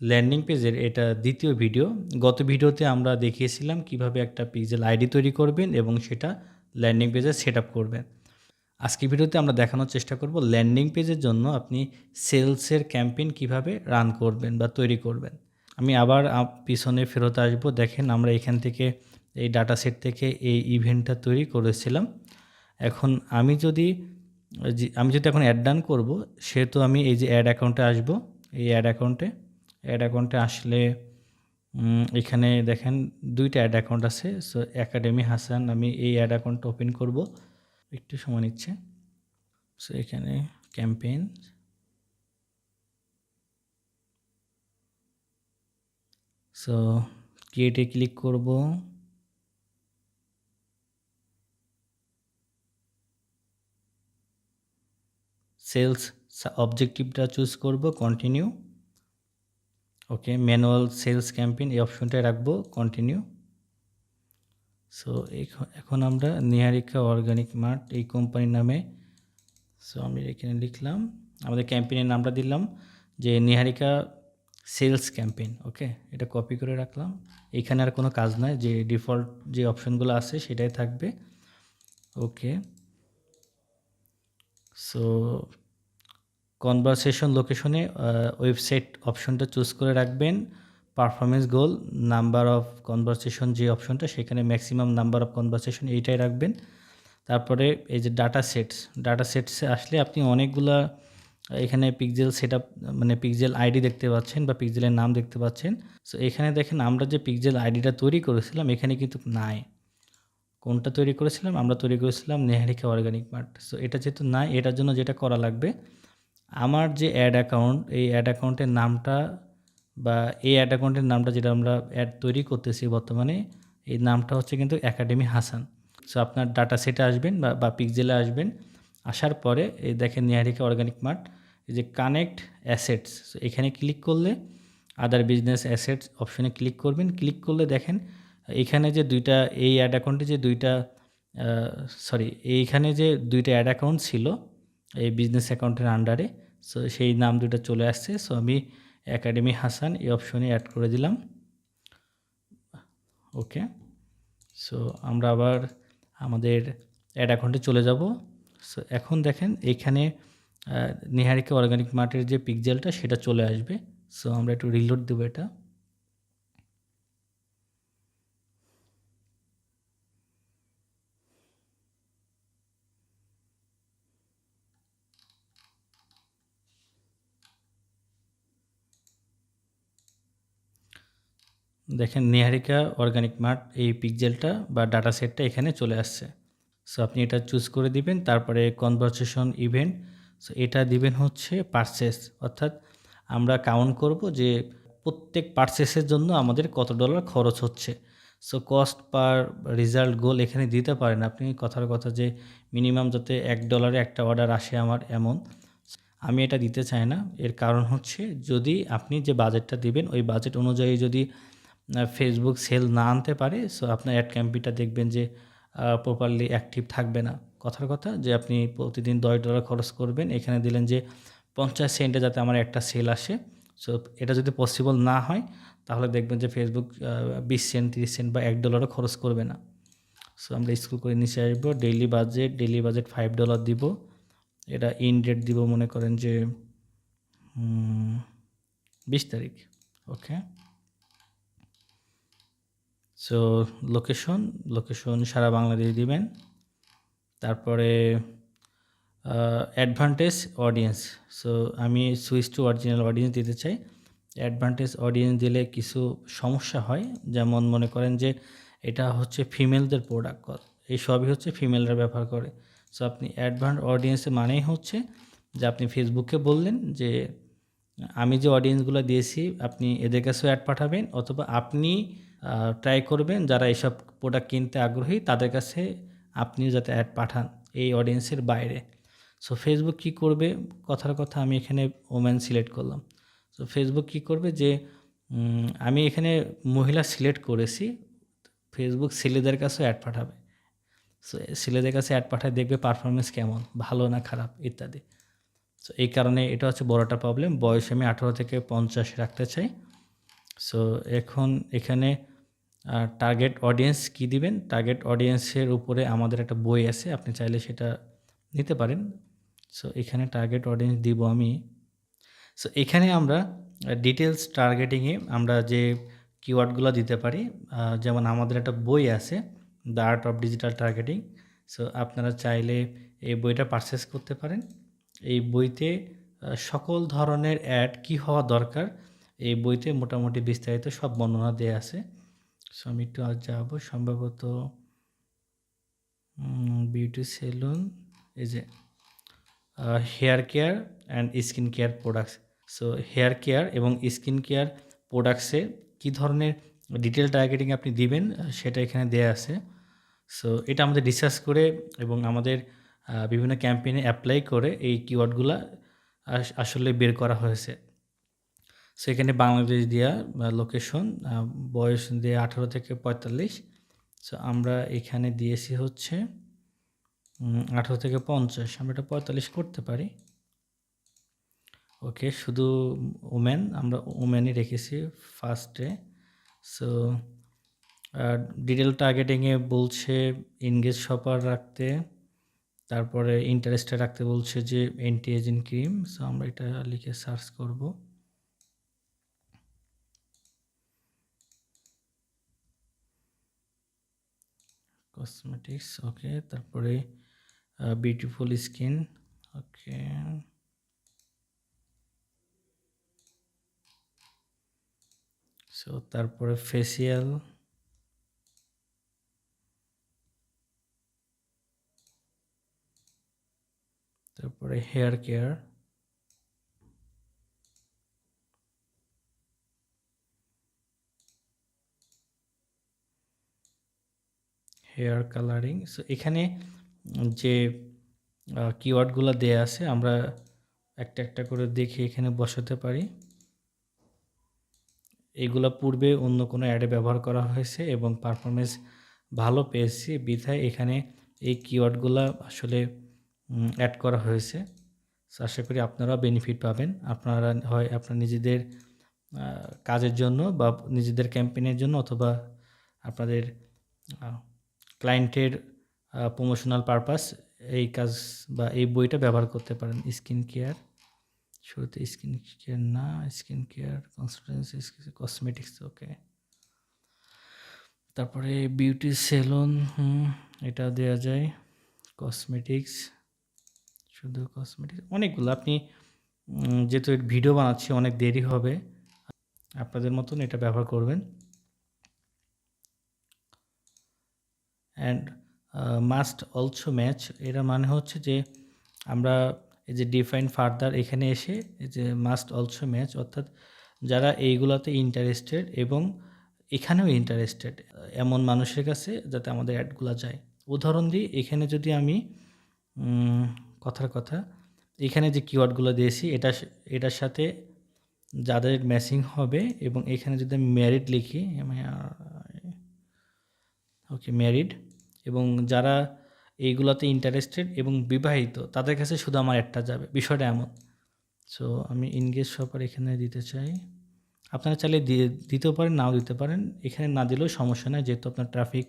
Landing পেজের এটা দ্বিতীয় ভিডিও গত ভিডিওতে আমরা দেখিয়েছিলাম কীভাবে একটা পিক্সেল আইডি তৈরি করবেন এবং সেটা ল্যান্ডিং পেজে সেট করবেন। আজকে ভিডিওতে আমরা দেখানোর চেষ্টা করব ল্যান্ডিং পেজের জন্য আপনি সেলসের ক্যাম্পেইন কীভাবে রান করবেন বা তৈরি করবেন। আমি আবার পিছনে ফেরত আসব। দেখেন আমরা এখান থেকে এই ডাটা সেট থেকে এই ইভেন্টটা তৈরি করেছিলাম। এখন আমি যদি আমি যদি এখন অ্যাড ডান করব, সেহেতু আমি এই যে অ্যাড অ্যাকাউন্টে আসব, এই অ্যাড অ্যাকাউন্টে অ্যাড অ্যাকাউন্টে আসলে এখানে দেখেন দুইটা অ্যাড অ্যাকাউন্ট আছে। সো একাডেমি হাসান আমি এই অ্যাড অ্যাকাউন্টটা ওপেন করব। একটু সময় নিচ্ছে। সো এখানে ক্যাম্পেইন সো ক্রিয়েটে ক্লিক করব। সেলস অবজেক্টিভটা চুজ করব। Continue okay manual sales campaign এই অপশনটায় রাখব কন্টিনিউ সো এখন আমরা নিহারিকা অর্গানিক মার্ট এই কোম্পানির নামে সো আমি এখানে লিখলাম, আমাদের ক্যাম্পেইনের নামটা দিলাম, যে নিহারিকা সেলস ক্যাম্পেইন ওকে এটা কপি করে রাখলাম। এখানে আর কোনো কাজ নাই, যে ডিফল্ট যে অপশনগুলো আছে সেটাই থাকবে ওকে সো কনভারসেশন লোকেশনে ওয়েবসাইট অপশনটা চুজ করে রাখবেন। Performance goal number of conversation যে অপশনটা সেখানে ম্যাক্সিমাম নাম্বার অফ কনভারসেশন এইটাই রাখবেন। তারপরে এই যে ডাটা সেটস ডাটা সেটসে আসলে আপনি অনেকগুলা এখানে পিকজেল সেট মানে পিকজেল আইডি দেখতে পাচ্ছেন বা পিকজেলের নাম দেখতে পাচ্ছেন। সো এখানে দেখেন আমরা যে পিকজেল আইডিটা তৈরি করেছিলাম, এখানে কিন্তু নাই। কোনটা তৈরি করেছিলাম? আমরা তৈরি করেছিলাম নেহারিকা অর্গানিক মার্ট সো এটা যেহেতু নাই, এটার জন্য যেটা করা লাগবে আমার যে অ্যাড অ্যাকাউন্ট এই অ্যাড অ্যাকাউন্টের নামটা বা এই অ্যাড অ্যাকাউন্টের নামটা যেটা আমরা অ্যাড তৈরি করতেছি বর্তমানে, এই নামটা হচ্ছে কিন্তু একাডেমি হাসান সো আপনার ডাটা সেটে আসবেন বা বা পিকজেলে আসবেন। আসার পরে এই দেখেন নিহারিকা অর্গানিক মার্ট এই যে কানেক্ট অ্যাসেটস এখানে ক্লিক করলে আদার বিজনেস অ্যাসেটস অপশনে ক্লিক করবেন। ক্লিক করলে দেখেন এখানে যে দুইটা, এই অ্যাড অ্যাকাউন্টে যে দুইটা সরি এইখানে যে দুইটা অ্যাড অ্যাকাউন্ট ছিল এই বিজনেস অ্যাকাউন্টের আন্ডারে সো সেই নাম দুটো চলে আসছে। সো আমি একাডেমি হাসান এই অপশনে অ্যাড করে দিলাম। ওকে সো আমরা আবার আমাদের অ্যাড অ্যাকাউন্টে চলে যাব। সো এখন দেখেন, এখানে নিহারিকা অর্গানিক মার্টের যে পিকজেলটা সেটা চলে আসবে। সো আমরা একটু রিলোড দেবো এটা। দেখেন নিহারিকা অর্গানিক মার্ট এই পিকজেলটা বা ডাটা সেটটা এখানে চলে আসছে। সো আপনি এটা চুজ করে দিবেন, তারপরে কনভারসেশন ইভেন্ট সো এটা দিবেন হচ্ছে পারচেস অর্থাৎ আমরা কাউন্ট করব যে প্রত্যেক পারচেসের জন্য আমাদের কত ডলার খরচ হচ্ছে। So cost per result goal এখানে দিতে পারেন আপনি, কথার কথা যে মিনিমাম যাতে এক ডলারে একটা অর্ডার আসে আমার এমন। আমি এটা দিতে চাই না, এর কারণ হচ্ছে যদি আপনি যে বাজেটটা দিবেন, ওই বাজেট অনুযায়ী যদি ফেসবুক সেল না আনতে পারে সো আপনার অ্যাড ক্যাম্পিটা দেখবেন যে প্রপারলি অ্যাক্টিভ থাকবে না। কথার কথা যে, আপনি প্রতিদিন দশ ডলার খরচ করবেন, এখানে দিলেন যে, পঞ্চাশ সেন্টে যাতে আমার একটা সেল আসে। সো এটা যদি পসিবল না হয়, তাহলে দেখবেন যে ফেসবুক বিশ সেন্ট তিরিশ সেন্ট বা এক ডলারও খরচ করবে না। সো আমরা স্কুল করে নিচে আসব daily budget daily budget five dollar দিব। এটা ইন ডেট দিব, মনে করেন যে বিশ তারিখ ওকে সো লোকেশন লোকেশন সারা বাংলাদেশ দিবেন। তারপরে অ্যাডভান্টেজ অডিয়েন্স সো আমি সুইচ টু অরিজিনাল অডিয়েন্স দিতে চাই। অ্যাডভান্টেজ অডিয়েন্স দিলে কিছু সমস্যা হয়। যেমন মনে করেন যে, এটা হচ্ছে ফিমেলদের প্রোডাক্ট এই সবই হচ্ছে ফিমেলরা ব্যবহার করে। সো আপনি অ্যাডভান্স অডিয়েন্স মানেই হচ্ছে যে, আপনি ফেসবুকে বললেন যে, আমি যে অডিয়েন্সগুলো দিয়েছি, আপনি এদের কাছেও অ্যাড পাঠাবেন অথবা আপনি ট্রাই করবেন। যারা এইসব প্রোডাক্ট কিনতে আগ্রহী, তাদের কাছে আপনিও যাতে অ্যাড পাঠান এই অডিয়েন্সের বাইরে। সো ফেসবুক কী করবে? কথার কথা আমি এখানে ওম্যান সিলেক্ট করলাম। সো ফেসবুক কী করবে? যে আমি এখানে মহিলা সিলেক্ট করেছি ফেসবুক ছেলেদের কাছেও অ্যাড পাঠাবে। সো ছেলেদের কাছে অ্যাড পাঠায়, দেখবে পারফরমেন্স কেমন, ভালো না খারাপ, ইত্যাদি। সো এই কারণে এটা হচ্ছে বড় একটা প্রবলেম বয়স আমি আঠারো থেকে পঞ্চাশ রাখতে চাই। সো এখন এখানে টার্গেট অডিয়েন্স কি দিবেন? টার্গেট অডিয়েন্সের উপরে আমাদের একটা বই আছে, আপনি চাইলে সেটা নিতে পারেন। সো এখানে টার্গেট অডিয়েন্স দিব আমি। সো এখানে আমরা ডিটেলস টার্গেটিংয়ে আমরা যে কিওয়ার্ডগুলো দিতে পারি যেমন আমাদের একটা বই আছে the art of digital targeting so আপনারা চাইলে এই বইটা পারচেস করতে পারেন। এই বইতে সকল ধরনের অ্যাড কি হওয়া দরকার? এই বইতে মোটামুটি বিস্তারিত সব বর্ণনা দেওয়া আছে। সো আমি একটু আজ যাব। সম্ভবত বিউটি সেলুন এই যে hair care and skin care products so hair care এবং স্কিন কেয়ার প্রোডাক্টসে কী ধরনের ডিটেল টার্গেটিং আপনি দিবেন সেটা এখানে দেয়া আছে। সো এটা আমাদের রিসার্চ করে এবং আমাদের বিভিন্ন ক্যাম্পেইনে অ্যাপ্লাই করে এই কিওয়ার্ডগুলো আসলে বের করা হয়েছে। সো এখানে বাংলাদেশ দেওয়া লোকেশন বয়স দিয়ে আঠারো থেকে পঁয়তাল্লিশ। সো আমরা এখানে দিয়েছি হচ্ছে আঠারো থেকে পঞ্চাশ। আমরা এটা পঁয়তাল্লিশ করতে পারি। ওকে শুধু ওমেন আমরা ওমেনই রেখেছি ফার্স্টে সো ডিটেল টার্গেটিংয়ে বলছে ইনগেজ শপার রাখতে, তারপরে ইন্টারেস্টে রাখতে বলছে যে অ্যান্টি এজিং ক্রিম সো আমরা এটা লিখে সার্চ করব। কসমেটিক্স ওকে তারপরে বিউটিফুল স্কিন ওকে সো তারপরে ফেসিয়াল তারপরে hair care hair colouring so এখানে যে কিওয়ার্ডগুলো দেয়া আছে, আমরা একটা একটা করে দেখে এখানে বসাতে পারি। এগুলো পূর্বে অন্য কোনো অ্যাডে ব্যবহার করা হয়েছে এবং পারফরমেন্স ভালো পেয়েছি। বিধায় এখানে এই কিওয়ার্ডগুলো আসলে অ্যাড করা হয়েছে। আশা করি আপনারা বেনিফিট পাবেন। আপনারা হয় আপনার নিজেদের কাজের জন্য বা নিজেদের ক্যাম্পেইনের জন্য অথবা আপনাদের ক্লায়েন্টের প্রমোশনাল পারপাস এই কাজ বা এই বইটা ব্যবহার করতে পারেন। স্কিন কেয়ার শুরুতে স্কিন কেয়ার না skin care consultancy cosmetics okay তারপরে বিউটি সেলুন হুম, এটা দেওয়া যায়। কসমেটিক্স শুধু কসমেটিক্স অনেকগুলো। আপনি যেহেতু ভিডিও বানাচ্ছি, অনেক দেরি হবে। আপনাদের মতন এটা ব্যবহার করবেন। অ্যান্ড মাস্ট অলসো ম্যাচ এরা মানে হচ্ছে যে আমরা এই যে ডিফাইন ফার্দার এখানে এসে এই যে মাস্ট অলসো ম্যাচ অর্থাৎ যারা এইগুলোতে ইন্টারেস্টেড এবং এখানেও ইন্টারেস্টেড এমন মানুষের কাছে যাতে আমাদের অ্যাডগুলো যায়। উদাহরণ দিই, এখানে যদি আমি কথার কথা, এখানে যে কিওয়ার্ডগুলো দিয়েছি, এটা এটার সাথে যাদের ম্যাচিং হবে এবং এখানে যদি আমি ম্যারিড লিখি ওকে ম্যারিড এবং যারা এইগুলোতে ইন্টারেস্টেড এবং বিবাহিত, তাদের কাছে শুধু আমার একটা যাবে, বিষয়টা এমন। সো আমি ইনগেজ শপার এখানে দিতে চাই। আপনারা চাইলে দিয়ে, দিতেও পারেন, নাও দিতে পারেন। এখানে না দিলেও সমস্যা নেই, যেহেতু আপনার ট্রাফিক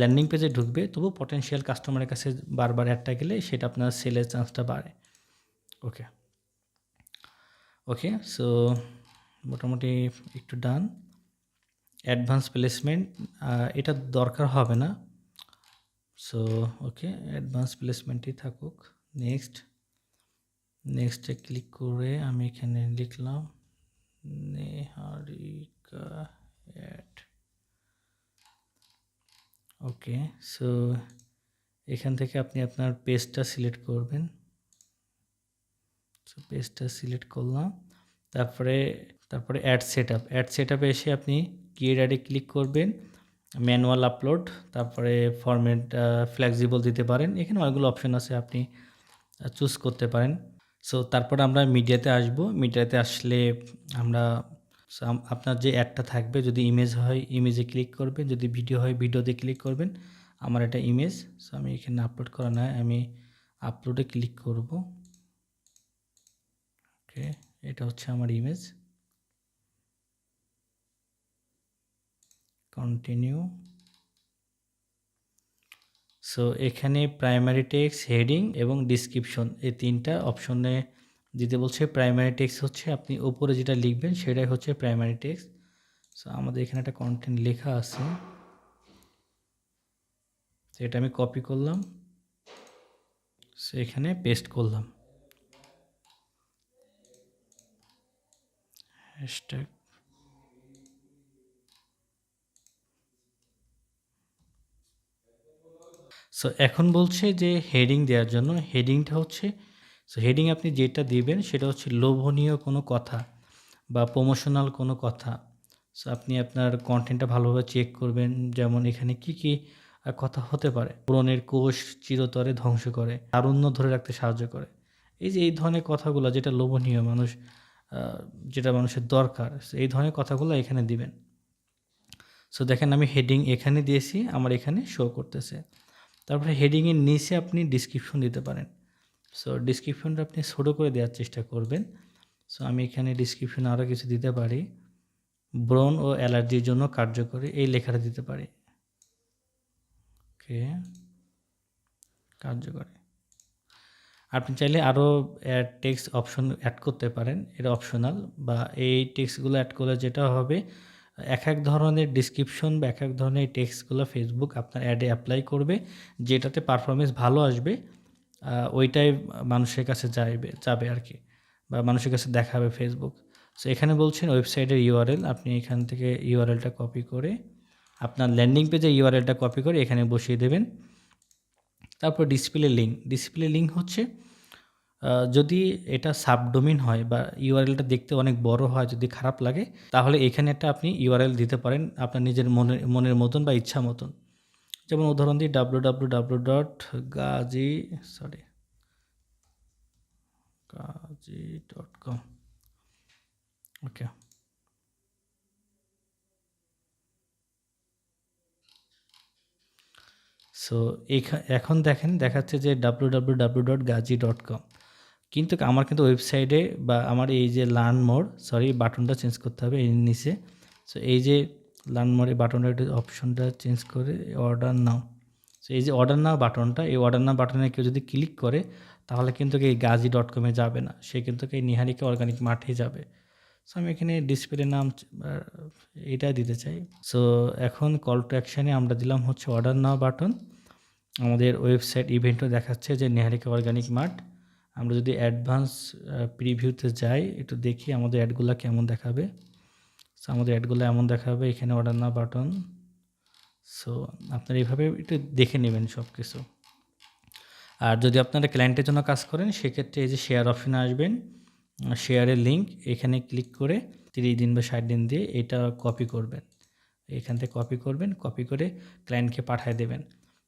ল্যান্ডিং পেজে ঢুকবে, তবু পটেনশিয়াল কাস্টমারের কাছে বারবার অ্যাডটা গেলে সেটা আপনার সেলের চান্সটা বাড়ে। ওকে ওকে সো মোটামুটি একটু ডান অ্যাডভান্স প্লেসমেন্ট এটা দরকার হবে না। সো ওকে অ্যাডভান্স প্লেসমেন্টই থাকুক। নেক্সট নেক্সটে ক্লিক করে আমি এখানে লিখলাম, নেহারিকা অ্যাড। ওকে সো এখান থেকে আপনি আপনার পেজটা সিলেক্ট করবেন। সো পেজটা সিলেক্ট করলাম। তারপরে তারপরে ad set up ad set আপে এসে আপনি ক্রিয়েট অ্যাডে ক্লিক করবেন, ম্যানুয়াল আপলোড, তারপরে ফরম্যাট ফ্লেক্সিবল দিতে পারেন। এখানে অনেকগুলো অপশন আছে আপনি চুজ করতে পারেন। সো তারপর আমরা মিডিয়াতে আসব। মিডিয়াতে আসলে আমরা আপনার যে অ্যাডটা থাকবে, যদি ইমেজ হয় ইমেজে ক্লিক করবেন। যদি ভিডিও হয় ভিডিওতে ক্লিক করবেন। আমার এটা ইমেজ সো আমি এখানে আপলোড করা নয় আমি আপলোডে ক্লিক করব। ওকে এটা হচ্ছে আমার ইমেজ কন্টিনিউ সো এখানে প্রাইমারি টেক্স হেডিং এবং ডিসক্রিপশন এই তিনটা অপশনে দিতে বলছে। প্রাইমারি টেক্স হচ্ছে আপনি ওপরে যেটা লিখবেন সেটাই হচ্ছে প্রাইমারি টেক্স সো আমাদের এখানে একটা কন্টেন্ট লেখা আছে। এটা আমি কপি করলাম। সো এখানে পেস্ট করলাম। হ্যাশট্যাগ সো এখন বলছে যে হেডিং দেওয়ার জন্য হেডিংটা হচ্ছে সো হেডিং আপনি যেটা দিবেন সেটা হচ্ছে লোভনীয় কোনো কথা বা প্রমোশনাল কোনো কথা। সো আপনি আপনার কন্টেন্টটা ভালোভাবে চেক করবেন, যেমন এখানে কি কি কথা হতে পারে। পুরনের কোষ চিরতরে ধ্বংস করে, তারুণ্য ধরে রাখতে সাহায্য করে। এই যে এই ধরনের কথাগুলো যেটা লোভনীয় মানুষ যেটা মানুষের দরকার এই ধরনের কথাগুলো এখানে দিবেন। সো দেখেন আমি হেডিং এখানে দিয়েছি, আমার এখানে শো করতেছে। তারপরে হেডিংয়ের নিচে আপনি ডিসক্রিপশন দিতে পারেন। সো ডিসক্রিপশনটা আপনি ছোটো করে দেওয়ার চেষ্টা করবেন। সো আমি এখানে ডিসক্রিপশনে আরও কিছু দিতে পারি। ব্রণ ও অ্যালার্জির জন্য কার্যকরী এই লেখাটা দিতে পারি। ওকে কার্যকরী। আপনি চাইলে আরও টেক্সট অপশন অ্যাড করতে পারেন। এটা অপশনাল বা এই টেক্সটগুলো অ্যাড করলে যেটা হবে এক এক ধরনের ডিসক্রিপশন বা এক এক ধরনের টেক্সটগুলো ফেসবুক আপনার অ্যাডে অ্যাপ্লাই করবে, যেটাতে পারফরমেন্স ভালো আসবে ওইটাই মানুষের কাছে যাইবে, যাবে আর কি, বা মানুষের কাছে দেখাবে ফেসবুক সো এখানে বলছেন ওয়েবসাইটের ইউআরএল আপনি এখান থেকে ইউআরএলটা কপি করে, আপনার ল্যান্ডিং পেজে ইউআরএলটা কপি করে এখানে বসিয়ে দেবেন। তারপর ডিসপ্লে লিঙ্ক ডিসপ্লে লিঙ্ক হচ্ছে যদি এটা সাবডোমিন হয় বা ইউআরএলটা দেখতে অনেক বড় হয়, যদি খারাপ লাগে, তাহলে এখানে একটা আপনি ইউআরএল দিতে পারেন আপনার নিজের মনের মনের মতন বা ইচ্ছা মতন। যেমন উদাহরণ দিই W W W dot Gazi sorry Gazi dot com okay so এখন দেখেন, দেখাচ্ছে যে W W W dot Gazi dot com কিন্তু আমার কিন্তু ওয়েবসাইটে বা আমার এই যে লার্ন মোর সরি বাটনটা চেঞ্জ করতে হবে এর নিচে। সো এই যে লার্ন এই বাটনটা একটু অপশনটা চেঞ্জ করে অর্ডার নাও। সো এই যে অর্ডার নাও বাটনটা এই অর্ডার নাও বাটনে কেউ যদি ক্লিক করে, তাহলে কিন্তু এই গাজি ডট কমে যাবে না। সে কিন্তু এই নিহারিকা অর্গানিক মাঠে যাবে। সো আমি এখানে ডিসপ্লে নাম এটা দিতে চাই। সো এখন কল টু অ্যাকশানে আমরা দিলাম হচ্ছে অর্ডার নাও বাটন আমাদের ওয়েবসাইট ইভেন্টও দেখাচ্ছে যে নেহারিকা অর্গানিক মাঠ আমরা যদি অ্যাডভান্স প্রিভিউতে যাই, একটু দেখি আমাদের অ্যাডগুলো কেমন দেখাবে। সো আমাদের অ্যাডগুলো এমন দেখাবে, এখানে অর্ডার না বাটন সো আপনারা এইভাবে একটু দেখে নেবেন সব কিছু আর যদি আপনারা ক্লায়েন্টের জন্য কাজ করেন, সেক্ষেত্রে এই যে শেয়ার অপশনে আসবেন শেয়ারের লিঙ্ক এখানে ক্লিক করে তিরিশ দিন বা ষাট দিন দিয়ে এটা কপি করবেন। এখান থেকে কপি করবেন কপি করে ক্লায়েন্টকে পাঠিয়ে দেবেন।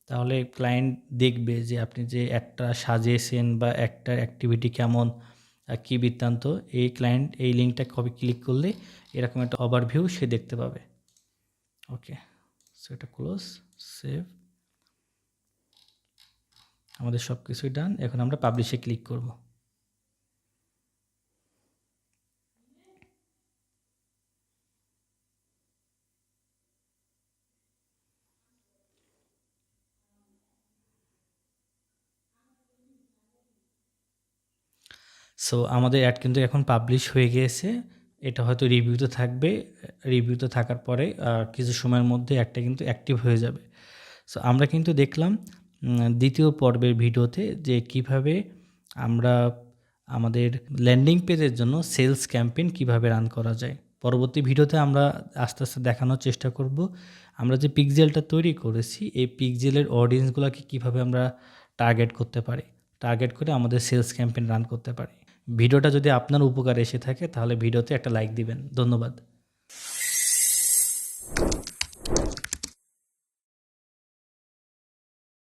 তাহলে ক্লায়েন্ট দেখবে যে আপনি যে একটা সাজিয়েছেন বা একটা অ্যাক্টিভিটি কেমন কী বৃত্তান্ত, এই ক্লায়েন্ট এই লিঙ্কটা কবে ক্লিক করলে এরকম একটা ওভারভিউ সে দেখতে পাবে। ওকে সো এটা ক্লোজ সেভ আমাদের সব কিছুই ডান এখন আমরা পাবলিশে ক্লিক করব। সো আমাদের অ্যাড কিন্তু এখন পাবলিশ হয়ে গিয়েছে। এটা হয়তো রিভিউতে থাকবে। রিভিউতে থাকার পরে কিছু সময়ের মধ্যে অ্যাডটা কিন্তু অ্যাক্টিভ হয়ে যাবে। সো আমরা কিন্তু দেখলাম দ্বিতীয় পর্বের ভিডিওতে যে কীভাবে আমরা আমাদের ল্যান্ডিং পেজের জন্য সেলস ক্যাম্পেইন কীভাবে রান করা যায়। পরবর্তী ভিডিওতে আমরা আস্তে আস্তে দেখানোর চেষ্টা করব। আমরা যে পিকজেলটা তৈরি করেছি, এই পিকজেলের অডিয়েন্সগুলোকে কীভাবে আমরা টার্গেট করতে পারি? টার্গেট করে আমাদের সেলস ক্যাম্পেইন রান করতে পারি। ভিডিওটা যদি আপনার উপকার এসে থাকে তাহলে ভিডিওতে একটা লাইক দিবেন। ধন্যবাদ।